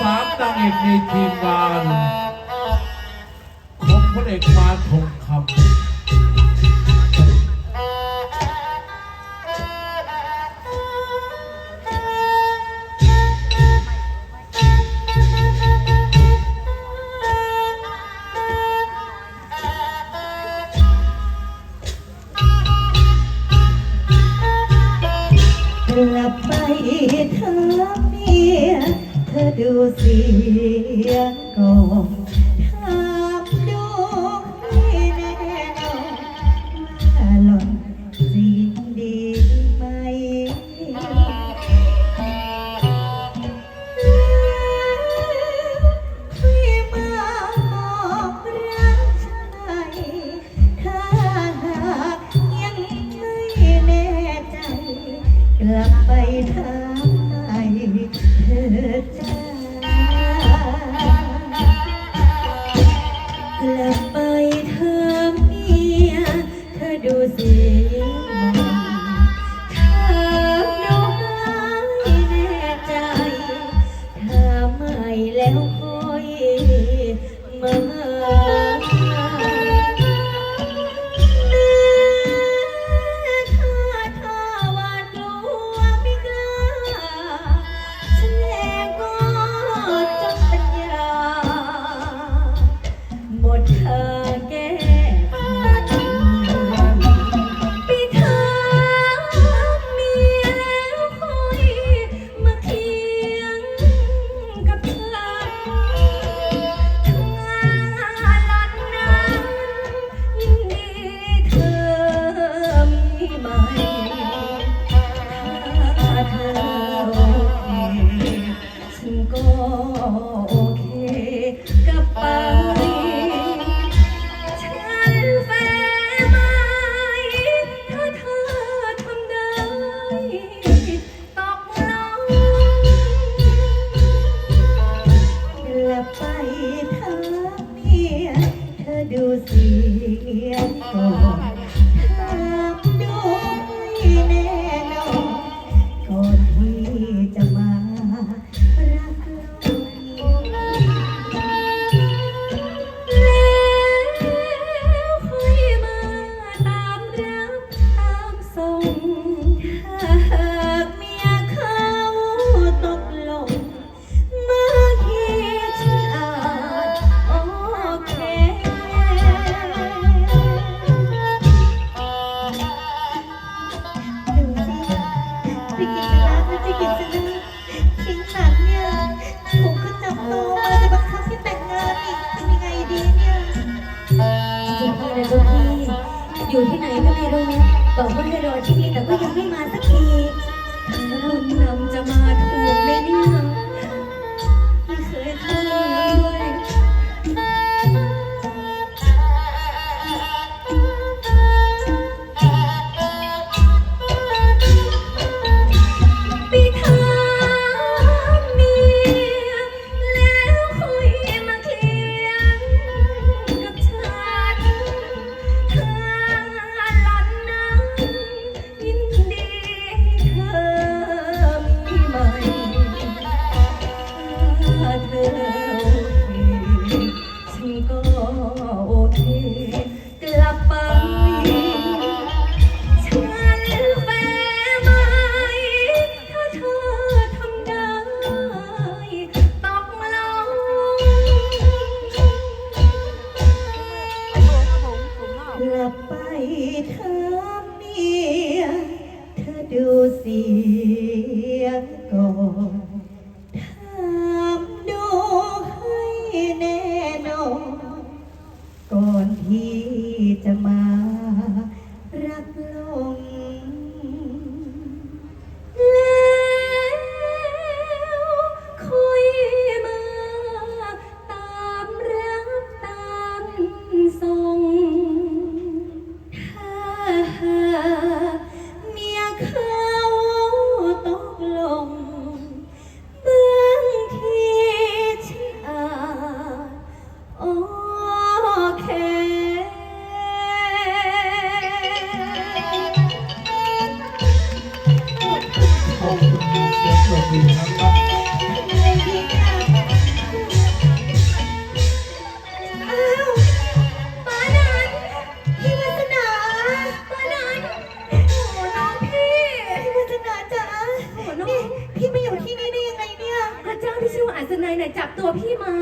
สามนางเอกในทีมงานของพลเอกมาทงคำ ดูเสียก่อน you. โอเคกับปารีฉันแฟร์ไหมเธอทำได้ ตอบน้อและไปเธอเพีเธอดูเสียก่อ อยู่ที่ไหนก็ไม่รู้บอกว่าจะรอที่นี่แต่ก็ยังไม่มาสักทีแล้วนำจะมาถูกไหมเนี่ย เมียเธอดูเสียงก่อนถามดูให้แน่นอนก่อนที่ ดหนึ่งครั้งครับอ้าวป้านันพี่วัฒนาป้านันโอ้โหน้องพี่ พี่วัฒนาจ๋าโอ้โหน้อง นี่พี่มาอยู่ที่นี่ได้ยังไงเนี่ย พระเจ้าที่ชื่อว่าอัศนัยน่ะจับตัวพี่มา